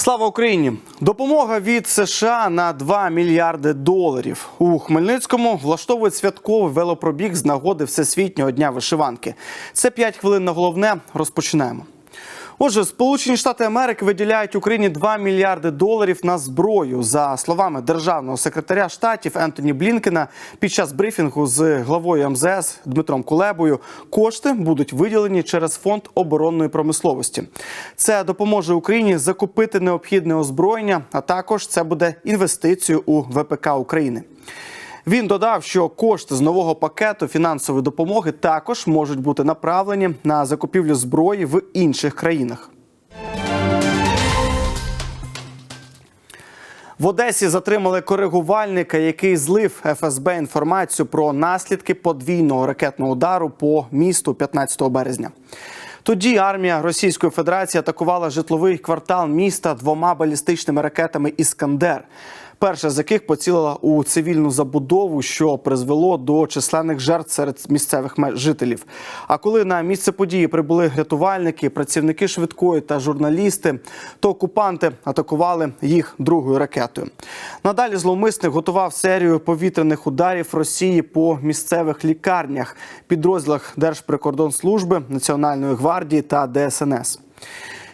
Слава Україні! Допомога від США на 2 мільярди доларів. У Хмельницькому влаштовують святковий велопробіг з нагоди Всесвітнього дня вишиванки. Це 5 хвилин на головне. Розпочинаємо. Отже, Сполучені Штати Америки виділяють Україні 2 мільярди доларів на зброю. За словами державного секретаря штатів Ентоні Блінкена, під час брифінгу з главою МЗС Дмитром Кулебою кошти будуть виділені через фонд оборонної промисловості. Це допоможе Україні закупити необхідне озброєння, а також це буде інвестицією у ВПК України. Він додав, що кошти з нового пакету фінансової допомоги також можуть бути направлені на закупівлю зброї в інших країнах. В Одесі затримали коригувальника, який злив ФСБ інформацію про наслідки подвійного ракетного удару по місту 15 березня. Тоді армія Російської Федерації атакувала житловий квартал міста двома балістичними ракетами Іскандер. Перша з яких поцілила у цивільну забудову, що призвело до численних жертв серед місцевих жителів. А коли на місце події прибули рятувальники, працівники швидкої та журналісти, то окупанти атакували їх другою ракетою. Надалі зловмисник готував серію повітряних ударів Росії по місцевих лікарнях, підрозділах Держприкордонслужби, Національної гвардії та ДСНС.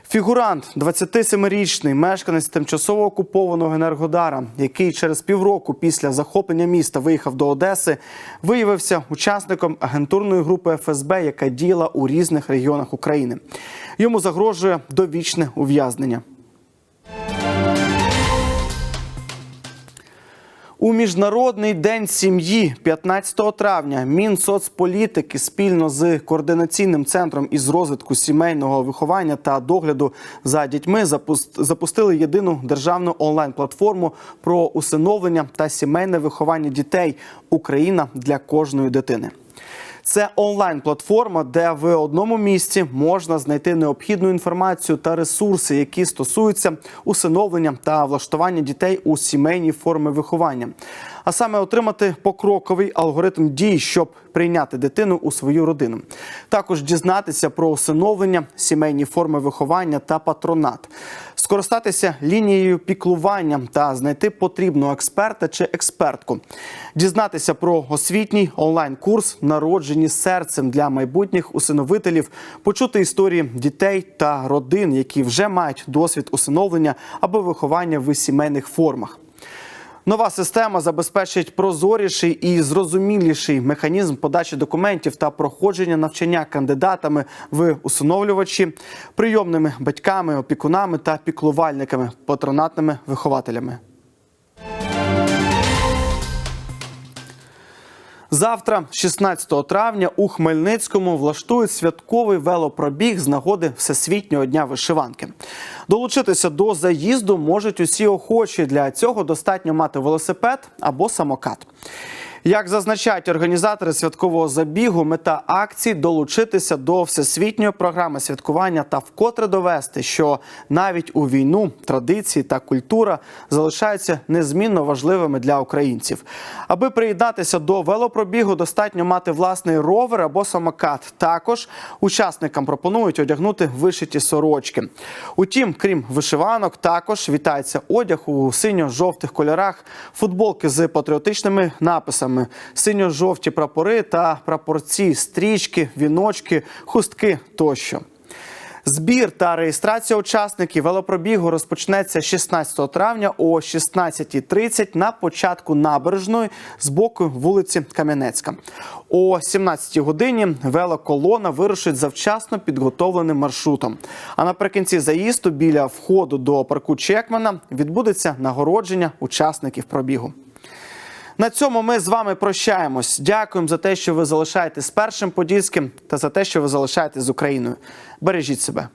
Фігурант, 27-річний мешканець тимчасово окупованого Енергодара, який через півроку після захоплення міста виїхав до Одеси, виявився учасником агентурної групи ФСБ, яка діяла у різних регіонах України. Йому загрожує довічне ув'язнення. У міжнародний день сім'ї 15 травня Мінсоцполітики спільно з координаційним центром із розвитку сімейного виховання та догляду за дітьми запус- запустили єдину державну онлайн-платформу про усиновлення та сімейне виховання дітей Україна для кожної дитини. Це онлайн-платформа, де в одному місці можна знайти необхідну інформацію та ресурси, які стосуються усиновлення та влаштування дітей у сімейні форми виховання. А саме отримати покроковий алгоритм дій, щоб прийняти дитину у свою родину. Також дізнатися про усиновлення, сімейні форми виховання та патронат, скористатися лінією піклування та знайти потрібного експерта чи експертку, дізнатися про освітній онлайн-курс Народжені серцем для майбутніх усиновителів, почути історії дітей та родин, які вже мають досвід усиновлення або виховання в сімейних формах. Нова система забезпечить прозоріший і зрозуміліший механізм подачі документів та проходження навчання кандидатами в усиновлювачі, прийомними батьками, опікунами та піклувальниками, патронатними вихователями. Завтра, 16 травня, у Хмельницькому влаштують святковий велопробіг з нагоди Всесвітнього дня вишиванки. Долучитися до заїзду можуть усі охочі. Для цього достатньо мати велосипед або самокат. Як зазначають організатори святкового забігу, мета акції долучитися до всесвітньої програми святкування та вкотре довести, що навіть у війну традиції та культура залишаються незмінно важливими для українців. Аби приєднатися до велопробігу, достатньо мати власний ровер або самокат. Також учасникам пропонують одягнути вишиті сорочки. Утім, крім вишиванок, також вітається одяг у синьо-жовтих кольорах, футболки з патріотичними написами, синьо-жовті прапори та прапорці, стрічки, віночки, хустки тощо. Збір та реєстрація учасників велопробігу розпочнеться 16 травня о 16.30 на початку набережної з боку вулиці Кам'янецька. О 17 годині велоколона вирушить завчасно підготовленим маршрутом. А наприкінці заїзду біля входу до парку Чекмана відбудеться нагородження учасників пробігу. На цьому ми з вами прощаємось. Дякуємо за те, що ви залишаєтесь з першим подільським та за те, що ви залишаєтесь з Україною. Бережіть себе.